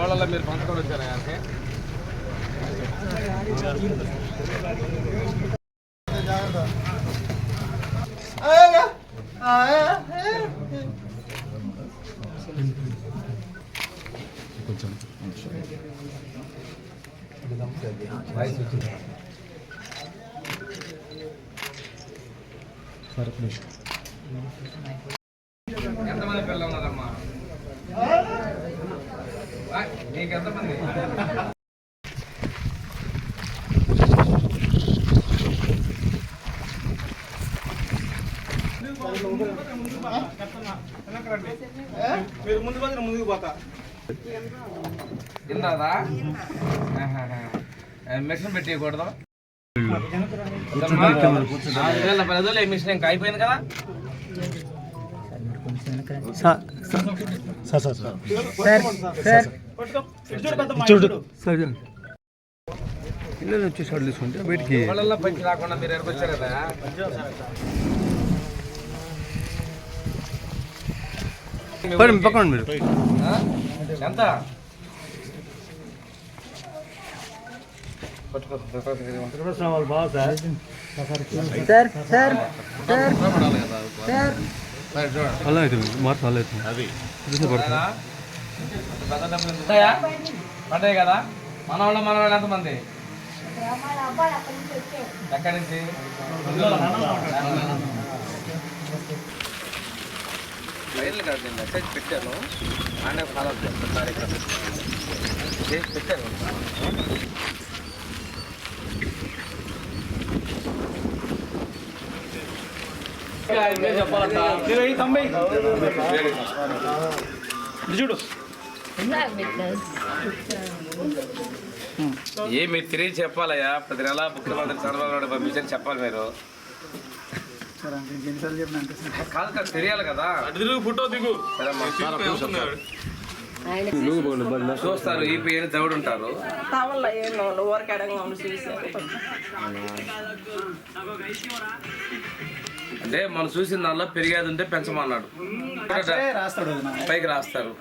మూలలో మీరు పంచుకొని వచ్చారా ఆయనకి ఎంతమంది పిల్లలు ఉన్నారమ్మా ఆ, నీకు ఎంతమంది మీరు ముందు పోతే ముందుకు పోతా తిన్నారా మిషన్ పెట్టకూడదు నాలుగు వేల పది రోజులు మిషన్ ఇంకా అయిపోయింది కదా పిల్లలు వచ్చి షార్ట్ తీసుకుంటే బయటికి. వాళ్ళల్లో పంచి రాకుండా మీరు ఎక్కడికి వచ్చారు కదా? పక్కన మీరు? ఎంత. అలా అవుతుంది మార్పు అలా అవుతుంది అది. ఉంటాయా? పడ్డాయి కదా? మన వాళ్ళు మన వాళ్ళు ఎంతమంది? ఎక్కడి నుంచి? రైలు కాదు నేను మెసేజ్ పెట్టాను. ఆయన ఫాలో చేస్తాను కార్యక్రమం. చేసి పెట్టాను. ఇరవై తొంభై? చూడు. ఏ మీరు తిరిగి చెప్పాలయ్యా? ప్రతి నెల ముఖ్యమంత్రి చంద్రబాబు నాయుడు పంపించని చెప్పాలి మీరు. కాదు కాదు తెలియాలి కదా. ఫోటో దిగు. చూస్తారు ఈ పేరు దౌడు ఉంటారు. ఊరకడంగా ఉండి చూసారు అంటే మనం చూసిన దానిలో పెరిగేది ఉంటే పెంచమన్నాడు. పైకి రాస్తారు.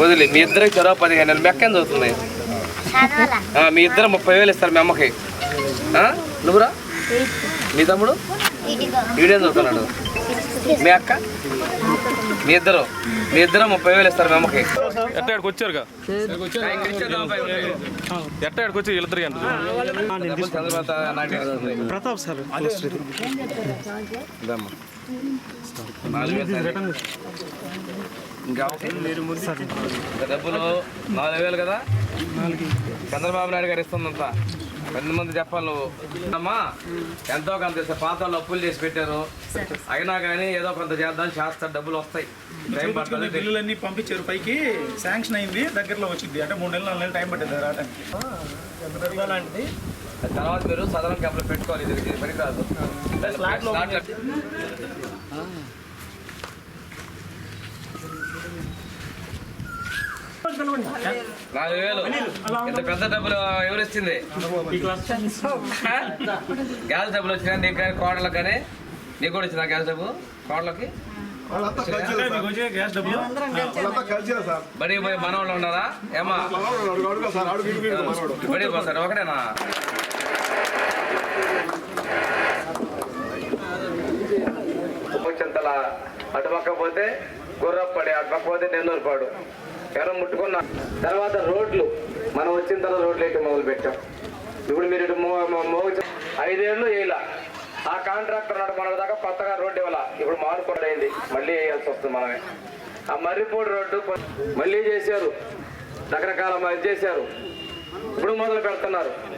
వదిలే మీ ఇద్దరికి చొరవ పదిహేను నెలలు మెక్కని చదువుతుంది ఆ, మీ ఇద్దరు ముప్పై వేలు ఇస్తారు మీ అమ్మకి. ఆ? నువ్వురా? మీ తమ్ముడు? వీడేం చదువుతున్నాడు? మీ అక్క? మీ ఇద్దరు? మీ ఇద్దరు ముప్పై వేలు ఇస్తారు మీ అమ్మకి. ఎట్టాడికి వేలు. ఎట్టాడికి వచ్చి వీళ్ళిద్దరు ఎంత. ప్రతాప్ సార్ ఇంకా డబ్బులు నాలుగు వేలు కదా? చంద్రబాబు నాయుడు గారు ఇస్తుందంతా. పది మంది చెప్పాలి నువ్వు. అమ్మా ఎంతో కొంత ఇస్తే పాత వాళ్ళు అప్పులు చేసి పెట్టారు. అయినా కానీ ఏదో కొంత చేద్దాం చేస్తారు డబ్బులు వస్తాయి. టైం పడుతుంది. బిల్లులన్నీ పంపించారు. పైకి శాంక్షన్ అయింది దగ్గరలో వచ్చింది. అంటే మూడు నెలలు నాలుగు నెలలు టైం పట్టింది రావడానికి. అలాంటిది తర్వాత మీరు సదరం క్యాంపులో పెట్టుకోవాలి ఇది ఇది పనికిరాదు నాలుగు వేలు. ఇంత పెద్ద డబ్బులు ఎవరు ఇచ్చింది? గ్యాస్ డబ్బులు వచ్చినా నీకు కానీ కోడలకు కానీ? నీకు కూడా ఇచ్చిన గ్యాస్ డబ్బు? కోడలకి అంటే మీకు వచ్చే గ్యాస్ డబ్బులు బడి పోయి మనవాళ్ళు ఉన్నారా? ఏమా బడి పోతారు? ఒకటేనా? చింతల అటుపక్క పోతే గుర్రప్పడి ఎవరో ముట్టుకున్నా తర్వాత రోడ్లు. మనం వచ్చిన తర్వాత రోడ్లు అయితే మొదలు పెట్టాం. ఇప్పుడు మీరు ఇటు మో- మోగు ఐదేళ్ళు వేయాల ఆ కాంట్రాక్టర్ నాడు మన దాకా కొత్తగా రోడ్డు ఇవ్వాల. ఇప్పుడు మార్పుడు అయింది. మళ్ళీ వేయాల్సి వస్తుంది మనమే. ఆ మర్రిపూడి రోడ్డు మళ్ళీ చేశారు. రకరకాల మరి చేశారు. ఇప్పుడు మొదలు పెడుతున్నారు.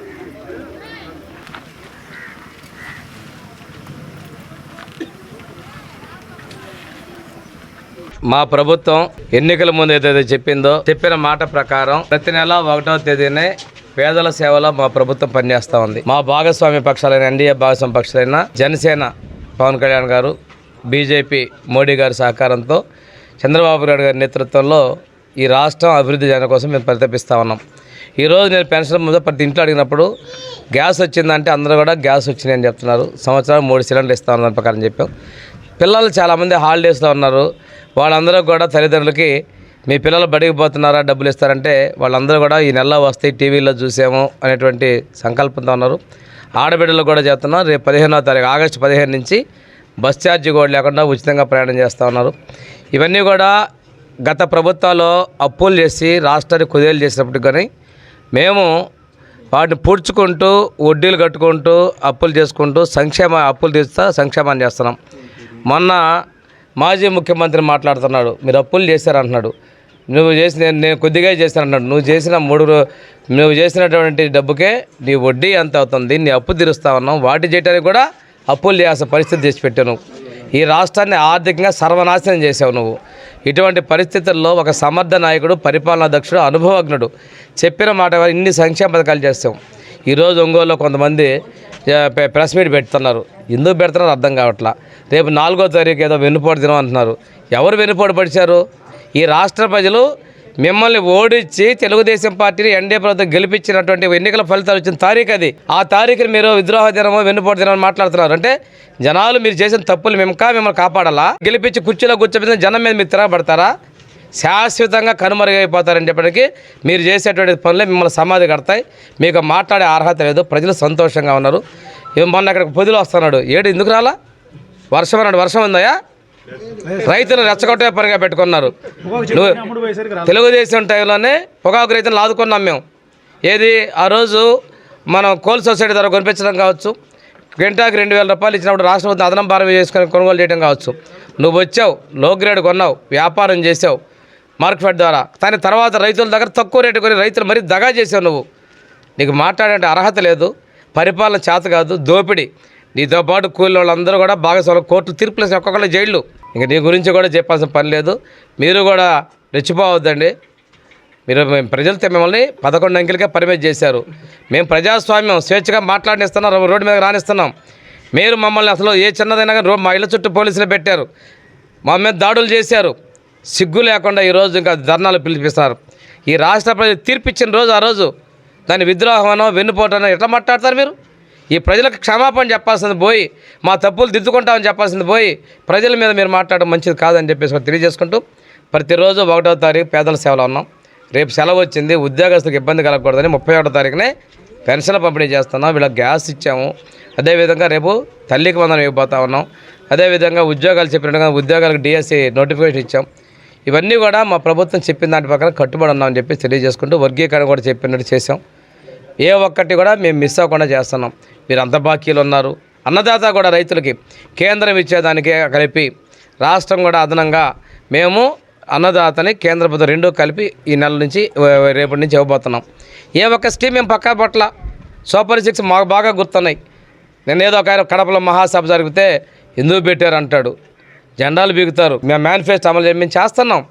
మా ప్రభుత్వం ఎన్నికల ముందు ఏదైతే చెప్పిందో చెప్పిన మాట ప్రకారం ప్రతి నెల ఒకటో తేదీనే పేదల సేవలో మా ప్రభుత్వం పనిచేస్తూ ఉంది. మా భాగస్వామి పక్షాలైన ఎన్డీఏ భాగస్వామి పక్షాలైన జనసేన పవన్ కళ్యాణ్ గారు బీజేపీ మోడీ గారి సహకారంతో చంద్రబాబు నాయుడు గారి నేతృత్వంలో ఈ రాష్ట్రం అభివృద్ధి చేయడం కోసం మేము ప్రతిపిస్తూ ఉన్నాం. ఈరోజు నేను పెన్షన్ ముందు ప్రతి ఇంట్లో అడిగినప్పుడు గ్యాస్ వచ్చిందంటే అందరూ కూడా గ్యాస్ వచ్చినాయి అని చెప్తున్నారు. సంవత్సరం మూడు సిలిండర్లు ఇస్తా ఉన్నారు ప్రకారం చెప్పాం. పిల్లలు చాలామంది హాలిడేస్లో ఉన్నారు. వాళ్ళందరూ కూడా తల్లిదండ్రులకి మీ పిల్లలు బడికి పోతున్నారా? డబ్బులు ఇస్తారంటే వాళ్ళందరూ కూడా ఈ నెలలో వస్తాయి టీవీలో చూసాము అనేటువంటి సంకల్పంతో ఉన్నారు. ఆడబిడ్డలు కూడా చేస్తున్నారు. రేపు పదిహేనో తారీఖు ఆగస్టు పదిహేను నుంచి బస్ ఛార్జీ కూడా లేకుండా ఉచితంగా ప్రయాణం చేస్తూ ఉన్నారు. ఇవన్నీ కూడా గత ప్రభుత్వాలు అప్పులు చేసి రాష్ట్రాన్ని కుదేలు చేసినప్పటికి కానీ మేము వాటిని పూడ్చుకుంటూ వడ్డీలు కట్టుకుంటూ అప్పులు చేసుకుంటూ సంక్షేమ అప్పులు తీస్తా సంక్షేమాన్ని చేస్తున్నాం. మొన్న మాజీ ముఖ్యమంత్రి మాట్లాడుతున్నాడు మీరు అప్పులు చేశారంటున్నాడు. నువ్వు చేసిన నేను కొద్దిగా చేశాను అంటున్నాడు నువ్వు చేసిన మూడు నువ్వు చేసినటువంటి డబ్బుకే నీ వడ్డీ ఎంత అవుతుంది నీ అప్పు తీరుస్తా ఉన్నావు. వాటి చేయడానికి కూడా అప్పులు చేయాల్సిన పరిస్థితి తెచ్చిపెట్టావు ఈ రాష్ట్రాన్ని ఆర్థికంగా సర్వనాశనం చేసావు నువ్వు. ఇటువంటి పరిస్థితుల్లో ఒక సమర్థ నాయకుడు పరిపాలనాధ్యక్షుడు అనుభవజ్ఞుడు చెప్పిన మాట ఇన్ని సంక్షేమ పథకాలు చేస్తాం ఈరోజు ఒంగోలులో కొంతమంది ప్రెస్ మీట్ పెడుతున్నారు. ఎందుకు పెడుతున్నారో అర్థం కావట్లా. రేపు నాలుగో తారీఖు ఏదో వెన్నుపోటు దినం అంటున్నారు. ఎవరు వెన్నుపోటు పడిచారు? ఈ రాష్ట్ర ప్రజలు మిమ్మల్ని ఓడించి తెలుగుదేశం పార్టీని ఎన్డీఏ ప్రభుత్వం గెలిపించినటువంటి ఎన్నికల ఫలితాలు వచ్చిన తారీఖు అది. ఆ తారీఖుని మీరు విద్రోహ దినమో వెన్నుపోటు దినం మాట్లాడుతున్నారు. అంటే జనాలు మీరు చేసిన తప్పులు మేము కా మిమ్మల్ని కాపాడాలా? గెలిపించి కుర్చీలో కూర్చోబెట్టిన జనం మీద మీరు తిరగబడతారా? శాశ్వతంగా కనుమరుగైపోతారని చెప్పడానికి మీరు చేసేటువంటి పనులే మిమ్మల్ని సమాధి కడతాయి. మీకు మాట్లాడే అర్హత లేదు. ప్రజలు సంతోషంగా ఉన్నారు. మొన్న అక్కడికి పొదిలో వస్తున్నాడు. ఏడు ఎందుకు రాలా? వర్షం అన్నాడు. వర్షం ఉందయా రైతులు రెచ్చగొట్టే పనిగా పెట్టుకున్నారు. తెలుగుదేశం టైంలోనే పొగాకు రైతులు ఆదుకున్నాం మేము. ఏది? ఆ రోజు మనం కోల్ సొసైటీ ద్వారా కొనిపించడం కావచ్చు. గంటాకి రెండు వేల రూపాయలు ఇచ్చినప్పుడు రాష్ట్ర ప్రభుత్వం అదనం భారం చేసుకొని కొనుగోలు చేయడం కావచ్చు. నువ్వు వచ్చావు. లో గ్రేడ్ కొన్నావు. వ్యాపారం చేసావు మార్కెట్ ద్వారా. కానీ తర్వాత రైతుల దగ్గర తక్కువ రేటు కొని రైతులు మరీ దగా చేసావు నువ్వు. నీకు మాట్లాడే అర్హత లేదు. పరిపాలన చేత కాదు దోపిడీ. నీతో పాటు కూలి వాళ్ళందరూ కూడా భాగస్వామ్యం కోర్టు తీర్పులు వేసిన ఒక్కొక్కళ్ళు జైళ్ళు. ఇంక నీ గురించి కూడా చెప్పాల్సిన పని లేదు. మీరు కూడా రెచ్చిపోవద్దండి. మీరు మేము ప్రజలతో మిమ్మల్ని పదకొండు అంకెలకే పరిమితి చేశారు. మేము ప్రజాస్వామ్యం స్వేచ్ఛగా మాట్లాడిస్తున్నాం రోడ్డు మీద రానిస్తున్నాం. మీరు మమ్మల్ని అసలు ఏ చిన్నదైనా కానీ రో- మా ఇళ్ళ చుట్టూ పోలీసులు పెట్టారు. మా మీద దాడులు చేశారు. సిగ్గు లేకుండా ఈరోజు ఇంకా ధర్నాలు పిలిపిస్తున్నారు. ఈ రాష్ట్ర ప్రజలు తీర్పిచ్చిన రోజు ఆ రోజు దాని విద్రోహమనో వెన్నుపోటనో ఎట్లా మాట్లాడతారు మీరు? ఈ ప్రజలకు క్షమాపణ చెప్పాల్సింది పోయి మా తప్పులు దిద్దుకుంటామని చెప్పాల్సింది పోయి ప్రజల మీద మీరు మాట్లాడడం మంచిది కాదని చెప్పేసి తెలియజేసుకుంటూ ప్రతిరోజు ఒకటో తారీఖు పేదల సేవలో ఉన్నాం. రేపు సెలవు వచ్చింది ఉద్యోగస్తులకు ఇబ్బంది కలగకూడదని ముప్పై ఒకటో తారీఖునే పెన్షన్ పంపిణీ చేస్తున్నాం. వీళ్ళకి గ్యాస్ ఇచ్చాము. అదేవిధంగా రేపు తల్లికి వందనం ఇవ్వబోతా ఉన్నాం. అదేవిధంగా ఉద్యోగాలు చెప్పినట్టుగా ఉద్యోగాలకు డిఎస్సి నోటిఫికేషన్ ఇచ్చాం. ఇవన్నీ కూడా మా ప్రభుత్వం చెప్పిన దాని ప్రకారం కట్టుబడి ఉన్నామని చెప్పి తెలియజేసుకుంటూ వర్గీకరణ కూడా చెప్పినట్టు చేసాం ఏ ఒక్కటి కూడా మేము మిస్ అవ్వకుండా చేస్తున్నాం. మీరు అంత బాకీలు ఉన్నారు. అన్నదాత కూడా రైతులకి కేంద్రం ఇచ్చేదానికే కలిపి రాష్ట్రం కూడా అదనంగా మేము అన్నదాతని కేంద్ర ప్రభుత్వం రెండూ కలిపి ఈ నెల నుంచి రేపటి నుంచి ఇవ్వబోతున్నాం. ఏ ఒక్క స్కీమ్ మేము పక్కా పట్ల? సూపర్ సిక్స్ మాకు బాగా గుర్తున్నాయి. నేను ఏదో ఒక ఆయన కడపలో మహాసభ జరిగితే ఎందుకు పెట్టారు అంటాడు జెండాలు బీగుతారు. మేము మేనిఫెస్టో అమలు చేయ మేము చేస్తున్నాం.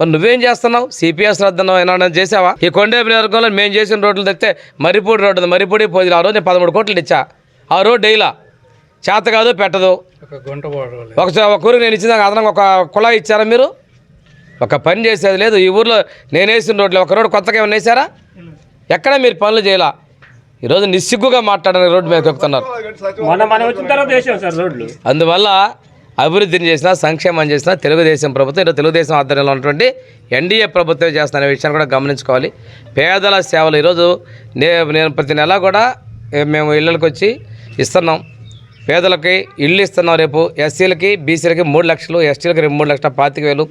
మరి నువ్వేం చేస్తున్నావు? సిపిఎస్ రద్దనం ఏమన్నా చేసావా? ఈ కొండేపు నియోజకవర్గంలో మేము చేసిన రోడ్లు తెస్తే మరిపూడి రోడ్డు ఉంది. మరిపూడి పోయి ఆ రోజు నేను పదమూడు కోట్లు ఇచ్చా. ఆ రోడ్డు డైలా. చేత కాదు పెట్టదు. ఒక ఒక ఊరికి నేను ఇచ్చిన అదనంగా ఒక కుళాయి ఇచ్చారా మీరు? ఒక పని చేసేది లేదు. ఈ ఊర్లో నేను వేసిన రోడ్లు ఒక రోడ్డు కొత్తగా ఏమైనా వేసారా? ఎక్కడ మీరు పనులు చేయాల? ఈరోజు నిస్సిగ్గుగా మాట్లాడడానికి రోడ్డు మీద ఎక్కుతున్నారు రోడ్లు. అందువల్ల అభివృద్ధిని చేసినా సంక్షేమం చేసినా తెలుగుదేశం ప్రభుత్వం ఈరోజు తెలుగుదేశం ఆధ్వర్యంలో ఉన్నటువంటి ఎన్డీఏ ప్రభుత్వం చేస్తున్న విషయాన్ని కూడా గమనించుకోవాలి. పేదల సేవలు ఈరోజు నేను ప్రతి నెల కూడా మేము ఇళ్ళకి వచ్చి ఇస్తున్నాం. పేదలకి ఇల్లు ఇస్తున్నాం రేపు. ఎస్సీలకి బీసీలకి మూడు లక్షలు ఎస్టీలకి రెండు మూడు లక్షల పాతిక వేలు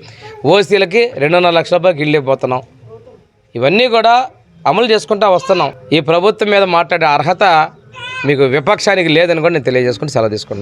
ఓసీలకి రెండున్నర లక్షల రూపాయలకి ఇల్లు ఇవ్వబోతున్నాం. ఇవన్నీ కూడా అమలు చేసుకుంటూ వస్తున్నాం. ఈ ప్రభుత్వం మీద మాట్లాడే అర్హత మీకు విపక్షానికి లేదని కూడా నేను తెలియజేసుకుంటూ సెలవు తీసుకుంటాను